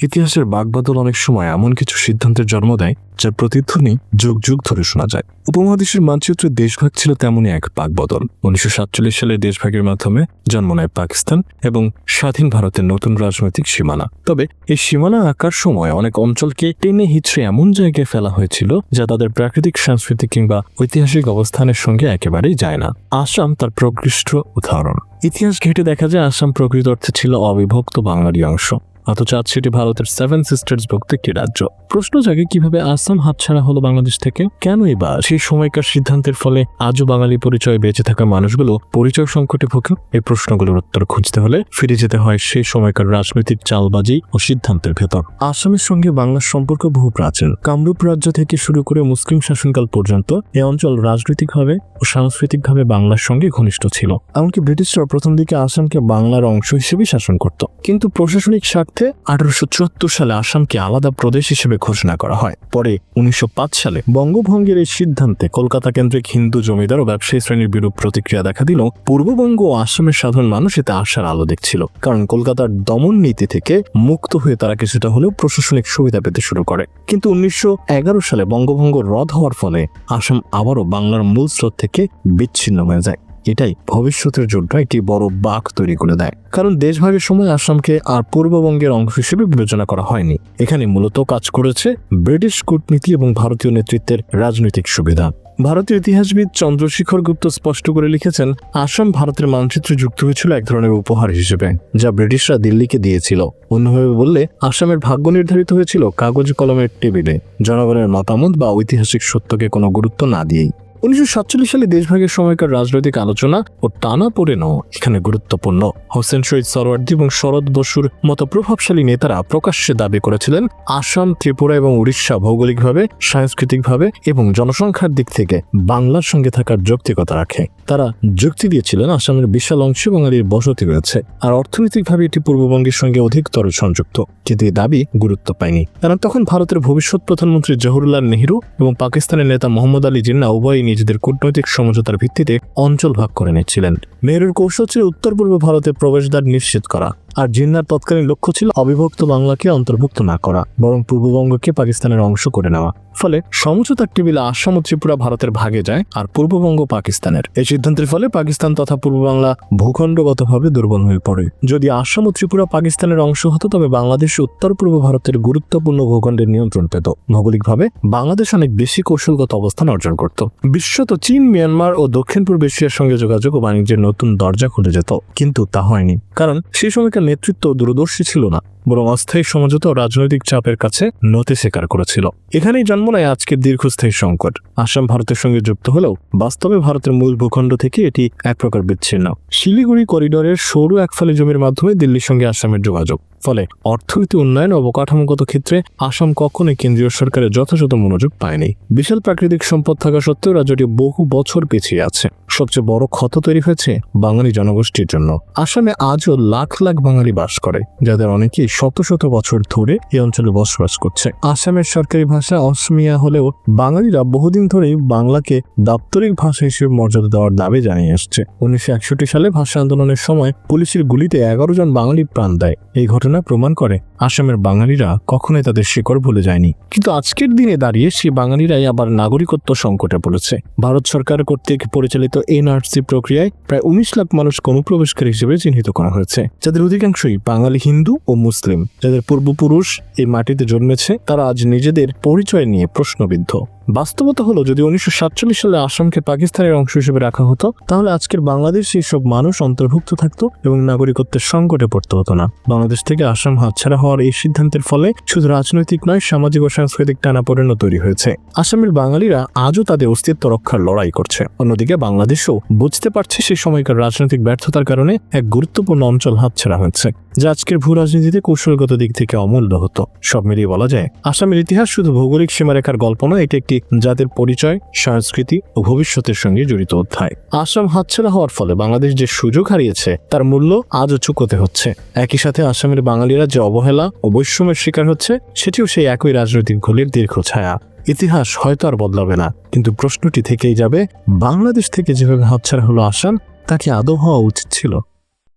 ইতিহাসের বাগবাদল অনেক সময় এমন কিছু সিদ্ধান্তের জন্ম দেয় যার প্রতিধ্বনি যুগ যুগ ধরে শোনা যায়। উপমহাদেশের মানচিত্রে দেশভাগ ছিল তেমনই এক বাগবদল। উনিশশো সাতচল্লিশ সালে দেশভাগের মাধ্যমে জন্ম নেয় পাকিস্তান এবং স্বাধীন ভারতের নতুন রাজনৈতিক সীমানা। তবে এই সীমানা আঁকার সময় অনেক অঞ্চলকে টেনে হিচড়ে এমন জায়গায় ফেলা হয়েছিল, যা তাদের প্রাকৃতিক, সাংস্কৃতিক কিংবা ঐতিহাসিক অবস্থানের সঙ্গে একেবারেই যায় না। আসাম তার প্রকৃষ্ট উদাহরণ। ইতিহাস ঘেটে দেখা যায়, আসাম প্রকৃত অর্থে ছিল অবিভক্ত বাঙালি অংশ। অথচ আজ সেটি ভারতের সেভেন সিস্টার্স ভুক্ত একটি রাজ্য। প্রশ্ন জাগে কীভাবে আসাম হাতছাড়া হলো বাংলাদেশ থেকে? কেনই বা সেই সময়কার সিদ্ধান্তের ফলে আজও বাঙালি পরিচয়ে বেঁচে থাকা মানুষগুলো পরিচয় সংকটে ভোগে। এই প্রশ্নগুলোর উত্তর খুঁজতে হলে ফিরে যেতে হয় সেই সময়কার রাজনৈতিক চালবাজি ও সিদ্ধান্তের ভেতর। আসামের সঙ্গে বাংলার সম্পর্ক বহু প্রাচীন। কামরূপ রাজ্য থেকে শুরু করে মুসলিম শাসনকাল পর্যন্ত এ অঞ্চল রাজনৈতিকভাবে ও সাংস্কৃতিকভাবে বাংলার সঙ্গে ঘনিষ্ঠ ছিল। এমনকি ব্রিটিশরা প্রথম দিকে আসামকে বাংলার অংশ হিসেবে শাসন করত। কিন্তু প্রশাসনিক স্বার্থে আঠারোশো চুয়াত্তর সালে আসামকে আলাদা প্রদেশ হিসেবে ঘোষণা করা হয়। পরে উনিশশো পাঁচ সালে বঙ্গভঙ্গের এই সিদ্ধান্তে কলকাতা কেন্দ্রিক হিন্দু জমিদার ও ব্যবসায়ী শ্রেণির বিরূপ প্রতিক্রিয়া দেখা দিল। পূর্ববঙ্গ ও আসামের সাধারণ মানুষ এতে আশার আলো দেখছিল, কারণ কলকাতার দমন নীতি থেকে মুক্ত হয়ে তারা কিছুটা হলেও প্রশাসনিক সুবিধা পেতে শুরু করে। কিন্তু উনিশশো এগারো সালে বঙ্গভঙ্গ রদ হওয়ার ফলে আসাম আবারও বাংলার মূল স্রোত থেকে বিচ্ছিন্ন হয়ে যায়। এটাই ভবিষ্যতের জন্য একটি বড় বাঁক তৈরি করে দেয়। কারণ দেশভাগের সময় আসামকে আর পূর্ববঙ্গের অংশ হিসেবে বিবেচনা করা হয়নি। এখানে মূলত কাজ করেছে ব্রিটিশ কূটনীতি এবং ভারতীয় নেতৃত্বের রাজনৈতিক সুবিধা। ভারতীয় ইতিহাসবিদ চন্দ্রশেখর গুপ্ত স্পষ্ট করে লিখেছেন, আসাম ভারতের মানচিত্রে যুক্ত হয়েছিল এক ধরনের উপহার হিসেবে, যা ব্রিটিশরা দিল্লিকে দিয়েছিল। অন্যভাবে বললে, আসামের ভাগ্য নির্ধারিত হয়েছিল কাগজ কলমের টেবিলে। জনগণের মতামত বা ঐতিহাসিক সত্যকে কোনো গুরুত্ব না দিয়েই। উনিশশো সাতচল্লিশ সালে দেশভাগের সময়কার রাজনৈতিক আলোচনা ও টানা পড়েনও এখানে গুরুত্বপূর্ণ। হোসেন শহীদ সরওয়ার্দী এবং শরৎ বসুর মতো প্রভাবশালী নেতারা প্রকাশ্যে দাবি করেছিলেন, আসাম, ত্রিপুরা এবং উড়িষ্যা ভৌগোলিকভাবে, সাংস্কৃতিকভাবে এবং জনসংখ্যার দিক থেকে বাংলার সঙ্গে থাকার যৌক্তিকতা রাখে। তারা যুক্তি দিয়েছিলেন, আসামের বিশাল অংশে বাঙালির বসতি রয়েছে আর অর্থনৈতিকভাবে এটি পূর্ববঙ্গের সঙ্গে অধিকতর সংযুক্ত কিন্তু এই দাবি গুরুত্ব পায়নি। কারণ তখন ভারতের ভবিষ্যৎ প্রধানমন্ত্রী জওহরলাল নেহরু এবং পাকিস্তানের নেতা মোহাম্মদ আলী জিন্না উভয়ই নিজেদের কূটনৈতিক সমঝোতার ভিত্তিতে অঞ্চল ভাগ করে নিচ্ছিলেন। মেরুর কৌশল ছিল উত্তর পূর্ব ভারতে প্রবেশদ্বার নিশ্চিত করা। আর জিন্নার তৎকালীন লক্ষ্য ছিল অবিভক্ত বাংলাকে অন্তর্ভুক্ত না করা, বরং পূর্ববঙ্গকে পাকিস্তানের অংশ করে নেওয়া। ফলে সমঝোতার টেবিলে আসাম ও ত্রিপুরা ভারতের ভাগে যায় আর পূর্ববঙ্গ পাকিস্তানের। এই সিদ্ধান্তের ফলে পাকিস্তান তথা পূর্ব বাংলা ভূখণ্ডগতভাবে দুর্বল হয়ে পড়ে। যদি আসাম ও ত্রিপুরা পাকিস্তানের অংশ হতো, তবে বাংলাদেশ উত্তর পূর্ব ভারতের গুরুত্বপূর্ণ ভূখণ্ডের নিয়ন্ত্রণ পেত। ভৌগোলিকভাবে, বাংলাদেশ অনেক বেশি কৌশলগত অবস্থান অর্জন করত। বিশ্বত চীন, মিয়ানমার ও দক্ষিণ পূর্ব এশিয়ার সঙ্গে যোগাযোগ ও বাণিজ্যের নতুন দরজা খুলে যেত। কিন্তু তা হয়নি। কারণ সেই সময়কার নেতৃত্ব দূরদর্শী ছিল না, বরং অস্থায়ী সমঝোতা ও রাজনৈতিক চাপের কাছে নতে স্বীকার করেছিল। এখানেই জন্ম নেয় আজকের দীর্ঘস্থায়ী সংকট। আসাম ভারতের সঙ্গে যুক্ত হলেও বাস্তবে ভারতের মূল ভূখণ্ড থেকে এটি এক প্রকার বিচ্ছিন্ন। শিলিগুড়ি করিডোরের সরু একফালি জমির মাধ্যমে দিল্লির সঙ্গে আসামের যোগাযোগ। ফলে অর্থনীতি উন্নয়ন ও অবকাঠামোগত ক্ষেত্রে আসাম কখনোই কেন্দ্রীয় সরকারের যথাযথ মনোযোগ পায়নি। বিশাল প্রাকৃতিক সম্পদ থাকা সত্ত্বেও রাজ্যটি বহু বছর পিছিয়ে আছে। সবচেয়ে বড় ক্ষত তৈরি হয়েছে বাঙালি জনগোষ্ঠীর জন্য। আসামে আজও লাখ লাখ বাঙালি বাস করে, যাদের অনেকেই শত শত বছর ধরে এই অঞ্চলে বসবাস করছে। আসামের সরকারি ভাষা অসমিয়া হলেও বাঙালিরা বহুদিন ধরেই বাংলাকে দাপ্তরিক ভাষা হিসেবে মর্যাদা দেওয়ার দাবি জানিয়ে আসছে। উনিশশো একষট্টি সালে ভাষা আন্দোলনের সময় পুলিশের গুলিতে এগারো জন বাঙালি প্রাণ দেয়। এই ঘটনা প্রমাণ করে আসামের বাঙালিরা কখনোই তাদের শিকড় ভুলে যায়নি। কিন্তু আজকের দিনে দাঁড়িয়ে সেই বাঙালিরাই আবার নাগরিকত্ব সংকটে পড়েছে। ভারত সরকার কর্তৃক পরিচালিত এনআরসি প্রক্রিয়ায় প্রায় উনিশ লাখ মানুষ অনুপ্রবেশকারী হিসেবে চিহ্নিত করা হয়েছে, যাদের অধিকাংশই বাঙালি, হিন্দু ও মুসলিম। যাদের পূর্বপুরুষ এই মাটিতে জন্মেছে, তারা আজ নিজেদের পরিচয় নিয়ে প্রশ্নবিদ্ধ। বাস্তবতা হলো, যদি উনিশশো সাতচল্লিশ সালে আসামকে পাকিস্তানের অংশ হিসেবে রাখা হতো, তাহলে আজকের বাংলাদেশ সব মানুষ অন্তর্ভুক্ত থাকতো এবং নাগরিকত্বের সংকটে পড়তে হতো না। বাংলাদেশ থেকে আসাম হাতছাড়া হওয়ার এই সিদ্ধান্তের ফলে শুধু রাজনৈতিক নয়, সামাজিক ও সাংস্কৃতিক টানাপোড়েনও তৈরি হয়েছে। আসামের বাঙালিরা আজও তাদের অস্তিত্ব রক্ষার লড়াই করছে। অন্যদিকে বাংলাদেশও বুঝতে পারছে সেই সময়কার রাজনৈতিক ব্যর্থতার কারণে এক গুরুত্বপূর্ণ অঞ্চল হাতছাড়া হয়েছে। যা আজকের ভূ রাজনীতিতে কৌশলগত দিক থেকে অমূল্য হতো। সব মিলিয়ে বলা যায়, আসামের ইতিহাস শুধু ভৌগোলিক সীমারেখার গল্প নয়, এটি একটি জাতির পরিচয়, সংস্কৃতি ও ভবিষ্যতের সঙ্গে জড়িত অধ্যায়। আসাম হাতছাড়া হওয়ার ফলে বাংলাদেশ যে সুযোগ হারিয়েছে, তার মূল্য আজও চুকোতে হচ্ছে। একই সাথে আসামের বাঙালিরা যে অবহেলা ও বৈষম্যের শিকার হচ্ছে, সেটিও সেই একই রাজনৈতিক ঘোলের দীর্ঘ ছায়া। ইতিহাস হয়তো আর বদলাবে না, কিন্তু প্রশ্নটি থেকেই যাবে, বাংলাদেশ থেকে যেভাবে হাতছাড়া হলো আসাম তাকে আদৌ হওয়া উচিত ছিল?